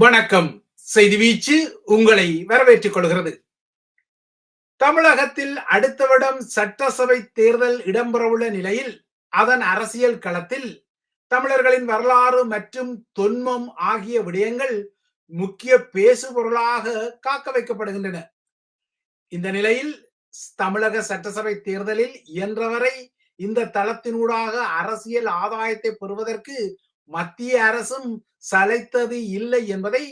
வணக்கம். செய்தி வீச்சு உங்களை வரவேற்றுக் கொள்கிறது. தமிழகத்தில் அடுத்த வருடம் சட்டசபை தேர்தல் இடம்பெறவுள்ள நிலையில் அதன் அரசியல் களத்தில் தமிழர்களின் வரலாறு மற்றும் தொன்மம் ஆகிய விடயங்கள் முக்கிய பேசுபொருளாக காக்க வைக்கப்படுகின்றன. இந்த நிலையில் தமிழக சட்டசபை தேர்தலில் இயன்றவரை இந்த தளத்தினூடாக அரசியல் ஆதாயத்தை பெறுவதற்கு மத்திய அரசும் சளைத்தது இல்லை என்பதை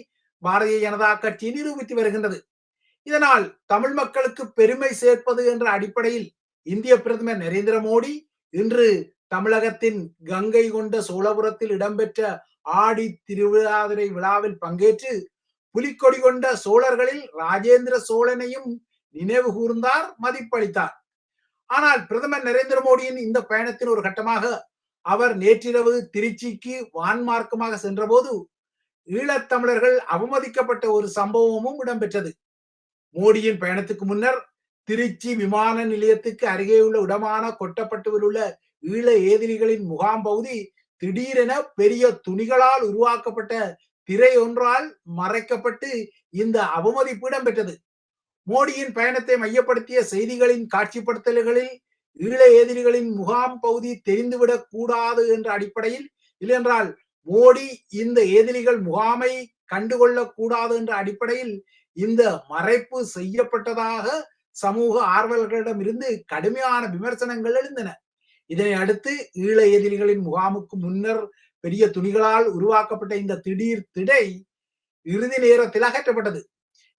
பாரதிய ஜனதா கட்சி நிரூபித்து வருகின்றது. இதனால் தமிழ் மக்களுக்கு பெருமை சேர்ப்பது என்ற அடிப்படையில் இந்திய பிரதமர் நரேந்திர மோடி இன்று தமிழகத்தின் கங்கை கொண்ட சோழபுரத்தில் இடம்பெற்ற ஆடி திருவிழாதிரை விழாவில் பங்கேற்று புலிக்கொடி கொண்ட சோழர்களில் ராஜேந்திர சோழனையும் நினைவு கூர்ந்தார் மதிப்பளித்தார். ஆனால் பிரதமர் நரேந்திர மோடியின் இந்த பயணத்தின் ஒரு கட்டமாக அவர் நேற்றிரவு திருச்சிக்கு வான்மார்க்கமாக சென்றபோது ஈழத்தமிழர்கள் அவமதிக்கப்பட்ட ஒரு சம்பவமும் இடம்பெற்றது. மோடியின் பயணத்துக்கு முன்னர் திருச்சி விமான நிலையத்துக்கு அருகே உள்ள இடமான கொட்டப்பட்டுவில் உள்ள ஈழ ஏதிரிகளின் முகாம் பகுதி திடீரென பெரிய துணிகளால் உருவாக்கப்பட்ட திரை ஒன்றால் மறைக்கப்பட்டு இந்த அவமதிப்பு இடம்பெற்றது. மோடியின் பயணத்தை மையப்படுத்திய செய்திகளின் காட்சிப்படுத்தல்களில் ஈழ எதிரிகளின் முகாம் பகுதி தெரிந்துவிடக் கூடாது என்ற அடிப்படையில் இல்லையென்றால் மோடி இந்த எதிரிகள் முகாமை கண்டுகொள்ளக் கூடாது என்ற அடிப்படையில் இந்த மறைப்பு செய்யப்பட்டதாக சமூக ஆர்வலர்களிடம் இருந்து கடுமையான விமர்சனங்கள் எழுந்தன. இதனை அடுத்து ஈழ எதிரிகளின் முகாமுக்கு முன்னர் பெரிய துணிகளால் உருவாக்கப்பட்ட இந்த திடீர் திடை இறுதி நேரத்தில் அகற்றப்பட்டது.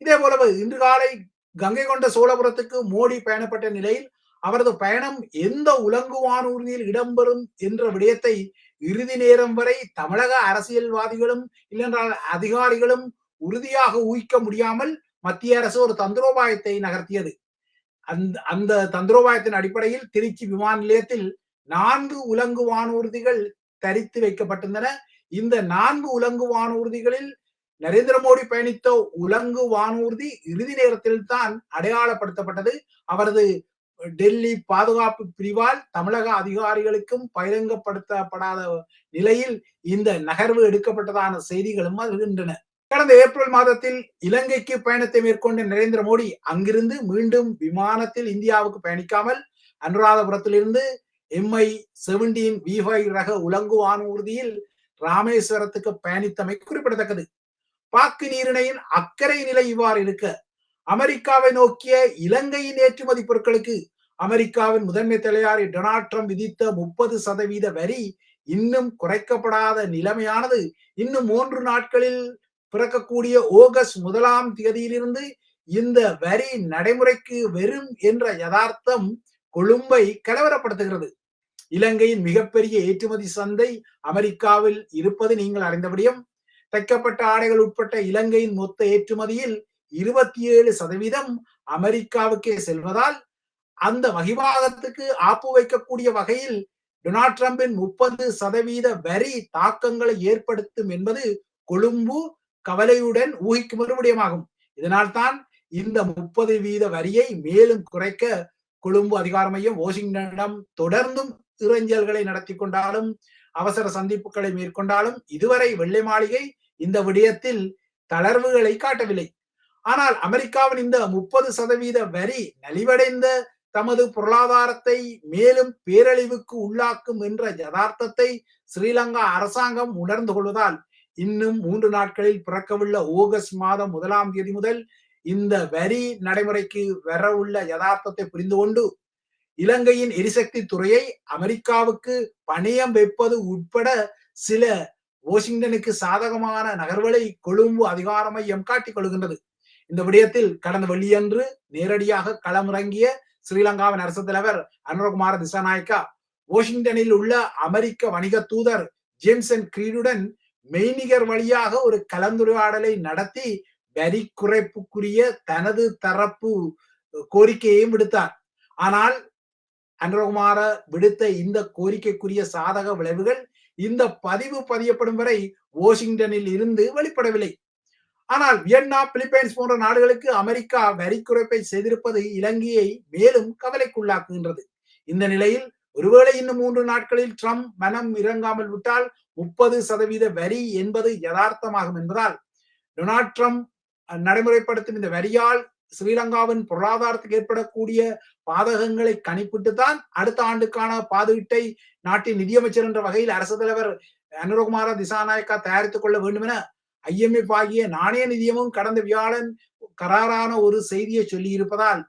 இதே போலவே இன்று காலை கங்கை கொண்ட சோழபுரத்துக்கு மோடி பயணப்பட்ட நிலையில் அவரது பயணம் எந்த உலங்கு வானூர்தியில் இடம்பெறும் என்ற விடயத்தை இறுதி நேரம் வரை தமிழக அரசியல்வாதிகளும் இல்லென்றால் அதிகாரிகளும் உறுதியாக ஊகிக்க முடியாமல் மத்திய அரசு ஒரு தந்திரோபாயத்தை நகர்த்தியது. அந்த அந்த தந்திரோபாயத்தின் அடிப்படையில் திருச்சி விமான நிலையத்தில் நான்கு உலங்கு வானூர்திகள் தரித்து வைக்கப்பட்டிருந்தன. இந்த நான்கு உலங்கு வானூர்திகளில் நரேந்திர மோடி பயணித்த உலங்கு வானூர்தி இறுதி நேரத்தில் தான் அடையாளப்படுத்தப்பட்டது. அவரது டெல்லி பாதுகாப்பு பிரிவால் தமிழக அதிகாரிகளுக்கும் பகிரங்கப்படுத்தப்படாத நிலையில் இந்த நகர்வு எடுக்கப்பட்டதான செய்திகளும் வருகின்றன. கடந்த ஏப்ரல் மாதத்தில் இலங்கைக்கு பயணத்தை மேற்கொண்ட நரேந்திர மோடி அங்கிருந்து மீண்டும் விமானத்தில் இந்தியாவுக்கு பயணிக்காமல் அனுராதபுரத்திலிருந்து எம்ஐ செவன்டீன் வி ரக உலங்கு வானூர்தியில் ராமேஸ்வரத்துக்கு பயணித்தமை குறிப்பிடத்தக்கது. பாக்கு நீரிணையின் அக்கறை நிலை இவ்வாறு இருக்க அமெரிக்காவை நோக்கிய இலங்கையின் ஏற்றுமதி பொருட்களுக்கு அமெரிக்காவின் முதன்மை தலையாரி டொனால்ட் ட்ரம்ப் விதித்த முப்பது சதவீத வரி இன்னும் குறைக்கப்படாத நிலைமையானது. இன்னும் மூன்று நாட்களில் பிறக்கக்கூடிய ஆகஸ்ட் முதலாம் தேதியிலிருந்து இந்த வரி நடைமுறைக்கு வெறும் என்ற யதார்த்தம் கொழும்பை கலவரப்படுத்துகிறது. இலங்கையின் மிகப்பெரிய ஏற்றுமதி சந்தை அமெரிக்காவில் இருப்பது நீங்கள் அறிந்தபடியும் தைக்கப்பட்ட ஆடைகள் உட்பட்ட இலங்கையின் மொத்த ஏற்றுமதியில் இருபத்தி ஏழு சதவீதம் அமெரிக்காவுக்கே செல்வதால் அந்த மகிபாகத்துக்கு ஆப்பு வைக்கக்கூடிய வகையில் டொனால்ட் ட்ரம்பின் முப்பது சதவீத வரி தாக்கங்களை ஏற்படுத்தும் என்பது கொழும்பு கவலையுடன் ஊகிக்கும் ஒரு விடயமாகும் இதனால் தான் இந்த முப்பது வீத வரியை மேலும் குறைக்க கொழும்பு அதிகார மையம் வாஷிங்டனிடம் தொடர்ந்தும் இறைஞ்சல்களை நடத்தி கொண்டாலும் அவசர சந்திப்புகளை மேற்கொண்டாலும் இதுவரை வெள்ளை மாளிகை இந்த விடயத்தில் தளர்வுகளை காட்டவில்லை. ஆனால் அமெரிக்காவின் இந்த முப்பது சதவீத வரி நலிவடைந்த தமது பொருளாதாரத்தை மேலும் பேரழிவுக்கு உள்ளாக்கும் என்ற யதார்த்தத்தை ஸ்ரீலங்கா அரசாங்கம் உணர்ந்து கொள்வதால் இன்னும் மூன்று நாட்களில் பிறக்கவுள்ள ஆகஸ்ட் மாதம் முதலாம் தேதி முதல் இந்த வரி நடைமுறைக்கு வரவுள்ள யதார்த்தத்தை புரிந்து கொண்டு இலங்கையின் எரிசக்தி துறையை அமெரிக்காவுக்கு பணியம் வைப்பது உட்பட சில வாஷிங்டனுக்கு சாதகமான நகர்வுகளை கொழும்பு அதிகார மையம் காட்டிக் கொள்கின்றது. இந்த விடயத்தில் கடந்த வெள்ளியன்று நேரடியாக களமிறங்கிய ஸ்ரீலங்காவின் அரசு தலைவர் அனுரகுமார திசாநாயக்கா வாஷிங்டனில் உள்ள அமெரிக்க வணிக தூதர் ஜேம்சன் கிரீடுடன் மெய்நிகர் வழியாக ஒரு கலந்துரையாடலை நடத்தி வரி குறைப்புக்குரிய தனது தரப்பு கோரிக்கையையும் விடுத்தார். ஆனால் அனுரகுமார விடுத்த இந்த கோரிக்கைக்குரிய சாதக விளைவுகள் இந்த பதிவு பதியப்படும் வரை வாஷிங்டனில் இருந்து வெளிப்படவில்லை. ஆனால் வியன்னா பிலிப்பைன்ஸ் போன்ற நாடுகளுக்கு அமெரிக்கா வரி குறைப்பை செய்திருப்பது இலங்கையை மேலும் கவலைக்குள்ளாக்குகின்றது. இந்த நிலையில் ஒருவேளை இன்னும் மூன்று நாட்களில் ட்ரம்ப் மனம் இறங்காமல் விட்டால் முப்பது சதவீத வரி என்பது யதார்த்தமாகும் என்பதால் டொனால்ட் ட்ரம்ப் நடைமுறைப்படுத்தும் இந்த வரியால் ஸ்ரீலங்காவின் பொருளாதாரத்துக்கு ஏற்படக்கூடிய பாதகங்களை கணிப்பிட்டு தான் அடுத்த ஆண்டுக்கான பாதுகிட்டை நாட்டின் நிதியமைச்சர் என்ற வகையில் அரசு தலைவர் அனுரகுமார திசாநாயக்கா தயாரித்துக் கொள்ள வேண்டும் என ஐஎம்எஃப் ஆகிய நாணய நிதியமும் கடந்த வியாழன் கராரான ஒரு செய்தியை சொல்லி இருப்பதால்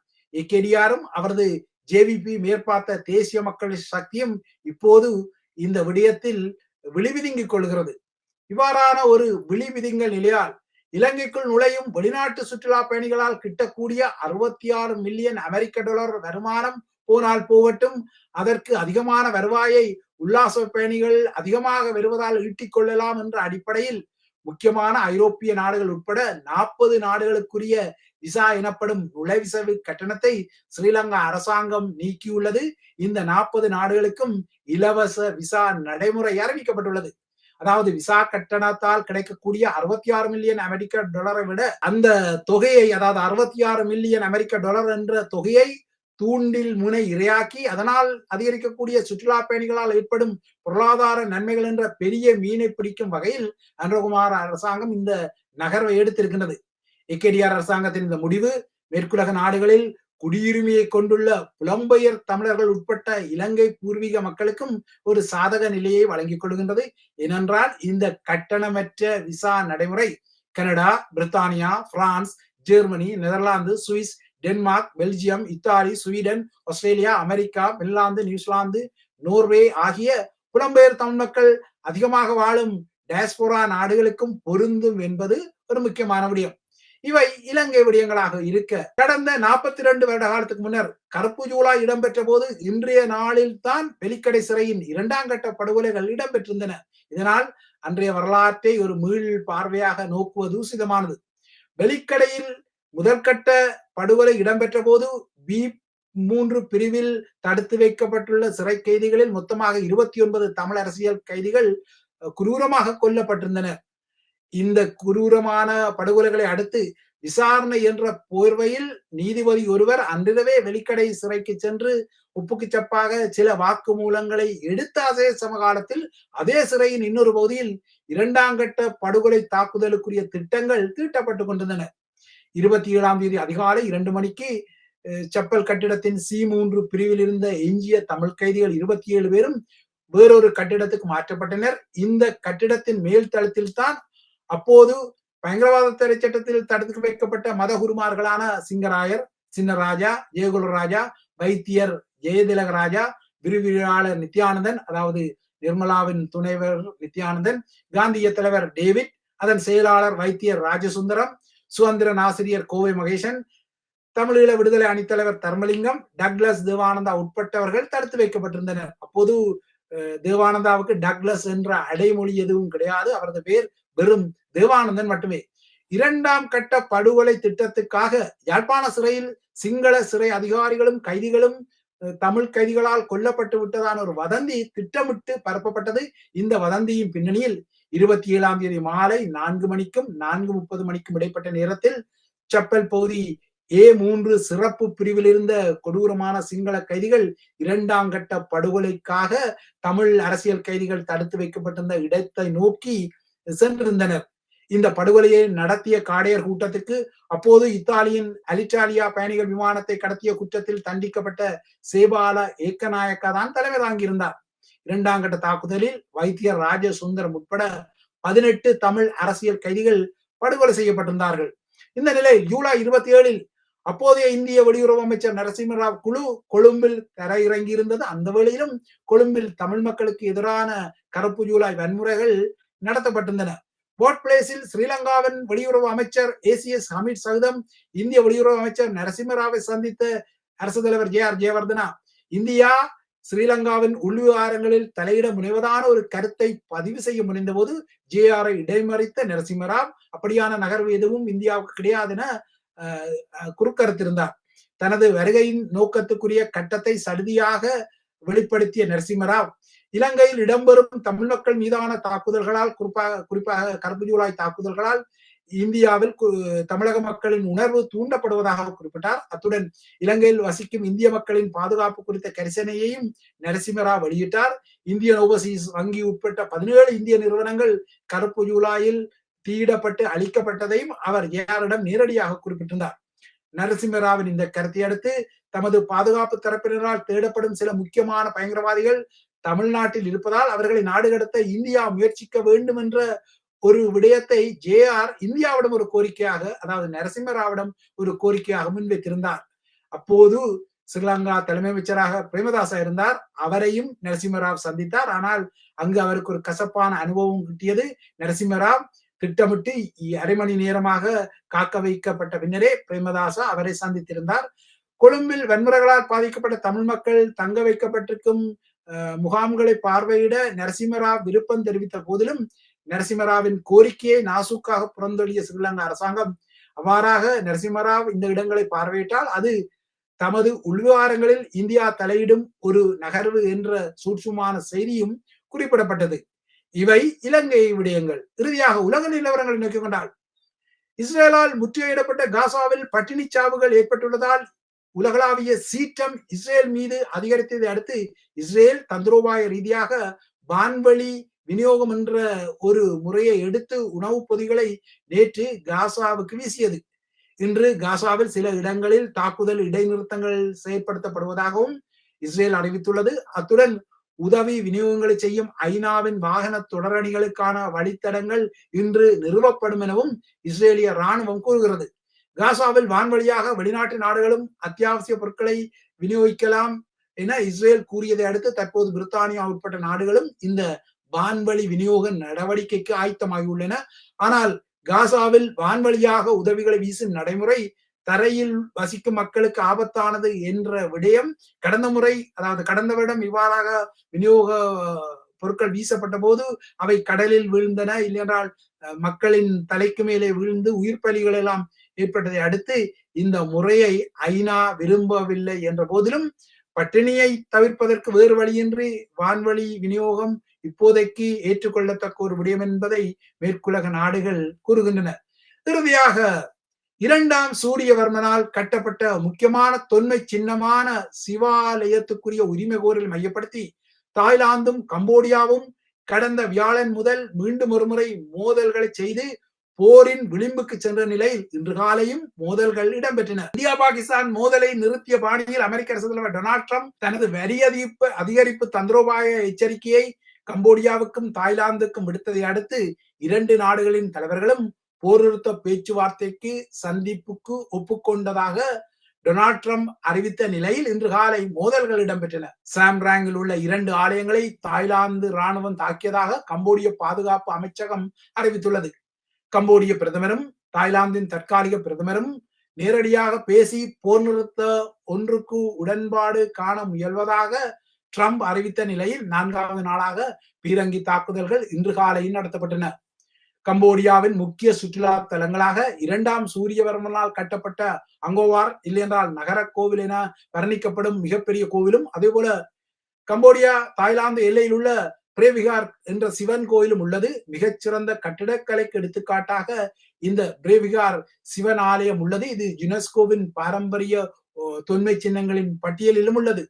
அவரது ஜேவிபி மேற்பார்த்த தேசிய மக்கள் சக்தியும் இப்போது இந்த விடயத்தில் விழிவிதுங்கிக் கொள்கிறது. இவ்வாறான ஒரு விழிவிதுங்கல் நிலையால் இலங்கைக்குள் நுழையும் வெளிநாட்டு சுற்றுலா பயணிகளால் கிட்டக்கூடிய அறுபத்தி ஆறு மில்லியன் அமெரிக்க டாலர் வருமானம் போனால் போகட்டும் அதற்கு அதிகமான வருவாயை உல்லாச பயணிகள் அதிகமாக வருவதால் ஈட்டிக் கொள்ளலாம் என்ற அடிப்படையில் முக்கியமான ஐரோப்பிய நாடுகள் உட்பட நாற்பது நாடுகளுக்குரிய விசா எனப்படும் நுழைவிசவு கட்டணத்தை ஸ்ரீலங்கா அரசாங்கம் நீக்கியுள்ளது. இந்த நாற்பது நாடுகளுக்கும் இலவச விசா நடைமுறை அறிவிக்கப்பட்டுள்ளது. அதாவது விசா கட்டணத்தால் கிடைக்கக்கூடிய அறுபத்தி ஆறு மில்லியன் அமெரிக்க டாலரை விட அந்த தொகையை அதாவது அறுபத்தி ஆறு மில்லியன் அமெரிக்க டாலர் என்ற தொகையை தூண்டில் முனை இரையாக்கி அதனால் அதிகரிக்கக்கூடிய சுற்றுலா பயணிகளால் ஏற்படும் பொருளாதார நன்மைகள் என்ற பெரிய மீனை பிடிக்கும் வகையில் அன்றகுமார் அரசாங்கம் இந்த நகர்வை எடுத்திருக்கின்றது. ஏகேடிஆர் அரசாங்கத்தின் இந்த முடிவு மேற்குலக நாடுகளில் குடியுரிமையை கொண்டுள்ள புலம்பெயர் தமிழர்கள் உட்பட்ட இலங்கை பூர்வீக மக்களுக்கும் ஒரு சாதக நிலையை வழங்கிக் கொள்கின்றது. ஏனென்றால் இந்த கட்டணமற்ற விசா நடைமுறை கனடா பிரித்தானியா France Germany Netherlands Swiss Denmark Belgium Italy Sweden Australia America Finland New Zealand Norway ஆகிய புலம்பெயர் தமிழ் மக்கள் அதிகமாக வாழும் டயஸ்போரா நாடுகளுக்கும் பொருந்தும் என்பது ஒரு முக்கியமான விடயம். இவை இலங்கை விடயங்களாக இருக்க கடந்த நாற்பத்தி இரண்டு வருட காலத்துக்கு முன்னர் கருப்பு ஜூலா இடம்பெற்ற போது இன்றைய நாளில் தான் வெலிக்கடை சிறையின் இரண்டாம் கட்ட படுகொலைகள் இடம்பெற்றிருந்தன. இதனால் அன்றைய வரலாற்றை ஒரு மீள் பார்வையாக நோக்குவது உசிதமானது. வெலிக்கடையில் முதற்கட்ட படுகொலை இடம்பெற்ற போது பி மூன்று பிரிவில் தடுத்து வைக்கப்பட்டுள்ள சிறை கைதிகளில் மொத்தமாக இருபத்தி ஒன்பது தமிழ் அரசியல் கைதிகள் குரூரமாக கொல்லப்பட்டிருந்தனர் இந்த குரூரமான படுகொலைகளை அடுத்து விசாரணை என்ற போர்வையில் நீதிபதி ஒருவர் அன்றிரவே வெளிக்கடை சிறைக்கு சென்று உப்புக்கு சப்பாக சில வாக்குமூலங்களை எடுத்த அதே சமகாலத்தில் அதே சிறையின் இன்னொரு பகுதியில் இரண்டாம் கட்ட படுகொலை தாக்குதலுக்குரிய திட்டங்கள் தீட்டப்பட்டு கொண்டிருந்தன. இருபத்தி ஏழாம் தேதி அதிகாலை இரண்டு மணிக்கு செப்பல் கட்டிடத்தின் சி மூன்று பிரிவில் இருந்த எஞ்சிய தமிழ் கைதிகள் இருபத்தி ஏழு பேரும் வேறொரு கட்டிடத்துக்கு மாற்றப்பட்டனர். இந்த கட்டிடத்தின் மேல் தளத்தில் தான் அப்போது பயங்கரவாத தடை சட்டத்தில் தடுத்து வைக்கப்பட்ட மதகுருமார்களான சிங்கராயர் சின்னராஜா ஜெயகுலராஜா வைத்தியர் ஜெயதிலகராஜா விரிவிரியாளர் நித்யானந்தன் அதாவது நிர்மலாவின் துணைவர் நித்யானந்தன் காந்திய தலைவர் டேவிட் அதன் செயலாளர் வைத்தியர் ராஜசுந்தரம் சுதந்திரன் ஆசிரியர் கோவை மகேசன் தமிழீழ விடுதலை அணித்தலைவர் தர்மலிங்கம் டக்ளஸ் தேவானந்தா உட்பட்டவர்கள் தடுத்து வைக்கப்பட்டிருந்தனர். அப்போது தேவானந்தாவுக்கு டக்ளஸ் என்ற அடைமொழி எதுவும் கிடையாது. அவரது பேர் வெறும் தேவானந்தன் மட்டுமே. இரண்டாம் கட்ட படுகொலை திட்டத்துக்காக யாழ்ப்பாண சிறையில் சிங்கள சிறை அதிகாரிகளும் கைதிகளும் தமிழ் கைதிகளால் கொல்லப்பட்டு விட்டதான ஒரு வதந்தி திட்டமிட்டு பரப்பப்பட்டது. இந்த வதந்தியின் பின்னணியில் இருபத்தி ஏழாம் தேதி மாலை நான்கு மணிக்கும் நான்கு முப்பது மணிக்கும் இடைப்பட்ட நேரத்தில் செப்பல் பகுதி ஏ மூன்று சிறப்பு பிரிவில் இருந்த கொடூரமான சிங்கள கைதிகள் இரண்டாம் கட்ட படுகொலைக்காக தமிழ் அரசியல் கைதிகள் தடுத்து வைக்கப்பட்டிருந்த இடத்தை நோக்கி சென்றிருந்தனர். இந்த படுகொலையை நடத்திய காடையர் கூட்டத்திற்கு அப்போது இத்தாலியின் அலிட்டாலியா பயணிகள் விமானத்தை கடத்திய குற்றத்தில் தண்டிக்கப்பட்ட சேபால ஏக்கநாயக்கா தான் தலைமை தாங்கியிருந்தார். இரண்டாம் கட்ட தாக்குதலில் வைத்தியர் ராஜசுந்தரம் உட்பட பதினெட்டு தமிழ் அரசியல் கைதிகள் படுகொலை செய்யப்பட்டிருந்தார்கள். இந்த நிலையில் ஜூலை இருபத்தி ஏழில் அப்போதைய இந்திய வெளியுறவு அமைச்சர் நரசிம்மராவ் குழு கொழும்பில் தரையிறங்கி இருந்தது அந்த வேளையிலும் கொழும்பில் தமிழ் மக்களுக்கு எதிரான கருப்பு ஜூலை வன்முறைகள் நடத்தப்பட்டிருந்தன. போர்ட் பிளேஸில் ஸ்ரீலங்காவின் வெளியுறவு அமைச்சர் ஏசிஎஸ் ஹமீத் சகிதம் இந்திய வெளியுறவு அமைச்சர் நரசிம்மராவை சந்தித்த அரசு தலைவர் ஜே ஆர் ஜெயவர்தனா இந்தியா ஸ்ரீலங்காவின் உள்விவகாரங்களில் தலையிட முனைவதான ஒரு கருத்தை பதிவு செய்ய முனைந்தபோது ஜேஆரை இடைமறித்த நரசிம்மராவ் அப்படியான நகர்வு எதுவும் இந்தியாவுக்கு கிடையாது என அஹ், குறுக்கறுத்திருந்தார் தனது வருகையின் நோக்கத்துக்குரிய கட்டத்தை சடுதியாக வெளிப்படுத்திய நரசிம்மராவ் இலங்கையில் இடம்பெறும் தமிழ் மக்கள் மீதான தாக்குதல்களால் குறிப்பாக குறிப்பாக கருப்பு ஜூலாய் தாக்குதல்களால் இந்தியாவில் தமிழக மக்களின் உணர்வு தூண்டப்படுவதாக குறிப்பிட்டார். அத்துடன் இலங்கையில் வசிக்கும் இந்திய மக்களின் பாதுகாப்பு குறித்த கரிசனையையும் நரசிம்மராவ் வெளியிட்டார். இந்தியன் ஓவர்சீஸ் வங்கி உட்பட்ட பதினேழு இந்திய நிறுவனங்கள் கருப்பு ஜூலாயில் தீயிடப்பட்டு அழிக்கப்பட்டதையும் அவர் ஏஆரிடம் நேரடியாக குறிப்பிட்டிருந்தார். நரசிம்மராவின் இந்த கருத்தை அடுத்து தமது பாதுகாப்பு தரப்பினரால் தேடப்படும் சில முக்கியமான பயங்கரவாதிகள் தமிழ்நாட்டில் இருப்பதால் அவர்களை நாடு கடத்த இந்தியா முயற்சிக்க வேண்டும் என்ற ஒரு விடயத்தை ஜேஆர் இந்தியாவிடம் ஒரு கோரிக்கையாக அதாவது நரசிம்மராவிடம் ஒரு கோரிக்கையாக முன்வைத்திருந்தார். அப்போது ஸ்ரீலங்கா தலைமை அமைச்சராக பிரேமதாசா இருந்தார். அவரையும் நரசிம்மராவ் சந்தித்தார். ஆனால் அங்கு அவருக்கு ஒரு கசப்பான அனுபவம் கிட்டியது. நரசிம்மராவ் திட்டமிட்டு அரை மணி நேரமாக காக்க வைக்கப்பட்ட பின்னரே பிரேமதாசா அவரை சந்தித்திருந்தார். கொழும்பில் வன்முறைகளால் பாதிக்கப்பட்ட தமிழ் மக்கள் தங்க வைக்கப்பட்டிருக்கும் அஹ், முகாம்களை பார்வையிட நரசிம்மராவ் விருப்பம் தெரிவித்த போதிலும் நரசிம்மராவின் கோரிக்கையை நாசூக்காக புறந்தொழிய ஸ்ரீலங்கா அரசாங்கம் அவ்வாறாக நரசிம்மராவ் இந்த இடங்களை பார்வையிட்டால் அது தமது உள்விவகாரங்களில் இந்தியா தலையிடும் ஒரு நகர்வு என்ற சூட்சுமான செய்தியும் குறிப்பிடப்பட்டது. இவை இலங்கை விடயங்கள். இறுதியாக உலக நிலவரங்களை நோக்கிக் கொண்டால் இஸ்ரேலால் முற்றுகையிடப்பட்ட காசாவில் பட்டினி சாவுகள் ஏற்பட்டுள்ளதால் உலகளாவிய சீற்றம் இஸ்ரேல் மீது அதிகரித்ததை அடுத்து இஸ்ரேல் தந்திரோபாய ரீதியாக வான்வழி விநியோகம் என்ற ஒரு முறையை எடுத்து உணவுப் பொதிகளை நேற்று காசாவுக்கு வீசியது. இன்று காசாவில் சில இடங்களில் தாக்குதல் இடைநிறுத்தங்கள் செயற்படுத்தப்படுவதாகவும் இஸ்ரேல் அறிவித்துள்ளது. அத்துடன் உதவி விநியோகங்களை செய்யும் ஐநாவின் வாகன தொடரணிகளுக்கான வழித்தடங்கள் இன்று நிறுவப்படும் எனவும் இஸ்ரேலிய ராணுவம் கூறுகிறது. காசாவில் வான்வழியாக வெளிநாட்டு நாடுகளும் அத்தியாவசிய பொருட்களை விநியோகிக்கலாம் என இஸ்ரேல் கூறியதை அடுத்து தற்போது பிரித்தானியா உட்பட்ட நாடுகளும் இந்த வான்வழி விநியோக நடவடிக்கைக்கு ஆயத்தமாகியுள்ளன ஆனால் காசாவில் வான்வழியாக உதவிகளை வீசும் நடைமுறை தரையில் வசிக்கும் மக்களுக்கு ஆபத்தானது என்ற விடயம் கடந்த முறை அதாவது கடந்த வருடம் இவ்வாறாக விநியோக பொருட்கள் வீசப்பட்ட போது அவை கடலில் வீழ்ந்தன. இல்லையென்றால் மக்களின் தலைக்கு மேலே விழுந்து உயிர் பலிகள் எல்லாம் ஏற்பட்டதை அடுத்து இந்த முறையை ஐநா விரும்பவில்லை என்ற போதிலும் பட்டினியை தவிர்ப்பதற்கு வேறு வழியின்றி வான்வழி விநியோகம் இப்போதைக்கு ஏற்றுக்கொள்ளத்தக்க ஒரு விடயம் என்பதை மேற்குலக நாடுகள் கூறுகின்றன. இறுதியாக இரண்டாம் சூரியவர்மனால் கட்டப்பட்ட முக்கியமான தொன்மை சின்னமான சிவாலயத்துக்குரிய உரிமை கோரல் மையப்படுத்தி தாய்லாந்தும் கம்போடியாவும் கடந்த வியாழன் முதல் மீண்டும் ஒருமுறை மோதல்களை செய்து போரின் விளிம்புக்கு சென்ற நிலையில் இன்று காலையும் மோதல்கள் இடம்பெற்றன. இந்தியா பாகிஸ்தான் மோதலை நிறுத்திய பாணியில் அமெரிக்க அரசு தலைவர் டொனால்ட் ட்ரம்ப் தனது வரி அதிகரிப்பு அதிகரிப்பு தந்திரோபாய எச்சரிக்கையை கம்போடியாவுக்கும் தாய்லாந்துக்கும் விடுத்ததை அடுத்து இரண்டு நாடுகளின் தலைவர்களும் போர் நிறுத்த பேச்சுவார்த்தைக்கு சந்திப்புக்கு ஒப்புக்கொண்டதாக டொனால்ட் ட்ரம்ப் அறிவித்த நிலையில் இன்று காலை மோதல்கள் இடம்பெற்றன. சாம்ராங்கில் உள்ள இரண்டு ஆலயங்களை தாய்லாந்து ராணுவம் தாக்கியதாக கம்போடிய பாதுகாப்பு அமைச்சகம் அறிவித்துள்ளது. கம்போடிய பிரதமரும் தாய்லாந்தின் தற்காலிக பிரதமரும் நேரடியாக பேசி போர் நிறுத்த ஒன்றுக்கு உடன்பாடு காண முயல்வதாக ட்ரம்ப் அறிவித்த நிலையில் நான்காவது நாளாக பீரங்கி தாக்குதல்கள் இன்று காலையில் நடத்தப்பட்டன. கம்போடியாவின் முக்கிய சுற்றுலா தலங்களாக இரண்டாம் சூரியவர்மனால் கட்டப்பட்ட அங்கோவார் இல்லையென்றால் நகர கோவில் என வர்ணிக்கப்படும் மிகப்பெரிய கோவிலும் அதே போல கம்போடியா தாய்லாந்து எல்லையில் உள்ள பிரேவிகார் என்ற சிவன் கோயிலும் உள்ளது. மிகச்சிறந்த கட்டிடக்கலைக்கு எடுத்துக்காட்டாக இந்த பிரேவிகார் சிவன் ஆலயம் உள்ளது. இது யுனெஸ்கோவின் பாரம்பரிய ஓ, தொன்மை சின்னங்களின் பட்டியலிலும் உள்ளது.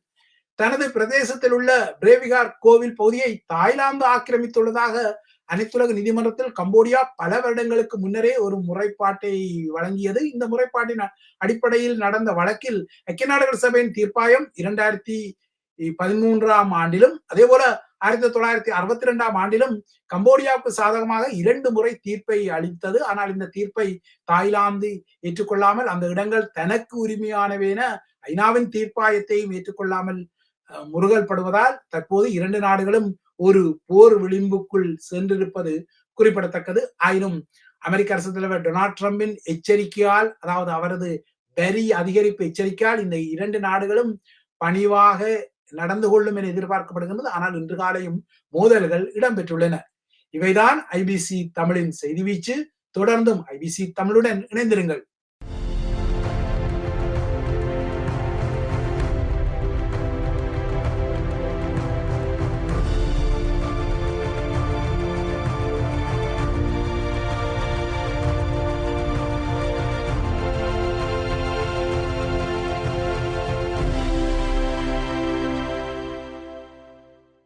தனது பிரதேசத்தில் உள்ள பிரேவிகார் கோவில் பகுதியை தாய்லாந்து ஆக்கிரமித்துள்ளதாக அனைத்துலக நீதிமன்றத்தில் கம்போடியா பல வருடங்களுக்கு முன்னரே ஒரு முறைப்பாட்டை வழங்கியது. இந்த முறைப்பாட்டின் அடிப்படையில் நடந்த வழக்கில் ஐக்கிய நாடுகள் சபையின் தீர்ப்பாயம் இரண்டாயிரத்தி பதிமூன்றாம் ஆண்டிலும் அதே போல ஆயிரத்தி தொள்ளாயிரத்தி அறுபத்தி ரெண்டாம் ஆண்டிலும் கம்போடியாவுக்கு சாதகமாக இரண்டு முறை தீர்ப்பை அளித்தது. ஆனால் இந்த தீர்ப்பை தாய்லாந்து ஏற்றுக்கொள்ளாமல் அந்த இடங்கள் தனக்கு உரிமையானவேன ஐநாவின் தீர்ப்பாயத்தையும் ஏற்றுக்கொள்ளாமல் முருகல் படுவதால் தற்போது இரண்டு நாடுகளும் ஒரு போர் விளிம்புக்குள் சென்றிருப்பது குறிப்பிடத்தக்கது. ஆயினும் அமெரிக்க அரசு தலைவர் டொனால்ட் ட்ரம்பின் எச்சரிக்கையால் அதாவது அவரது வரி அதிகரிப்பு எச்சரிக்கையால் இந்த இரண்டு நாடுகளும் பணிவாக நடந்து கொள்ளும் என எதிர்பார்க்கப்படுகின்றது. ஆனால் இன்று காலையும் மோதல்கள் இடம்பெற்றுள்ளன. இவைதான் ஐபிசி தமிழின் செய்தி வீச்சு. தொடர்ந்தும் ஐபிசி தமிழுடன் இணைந்திருங்கள்.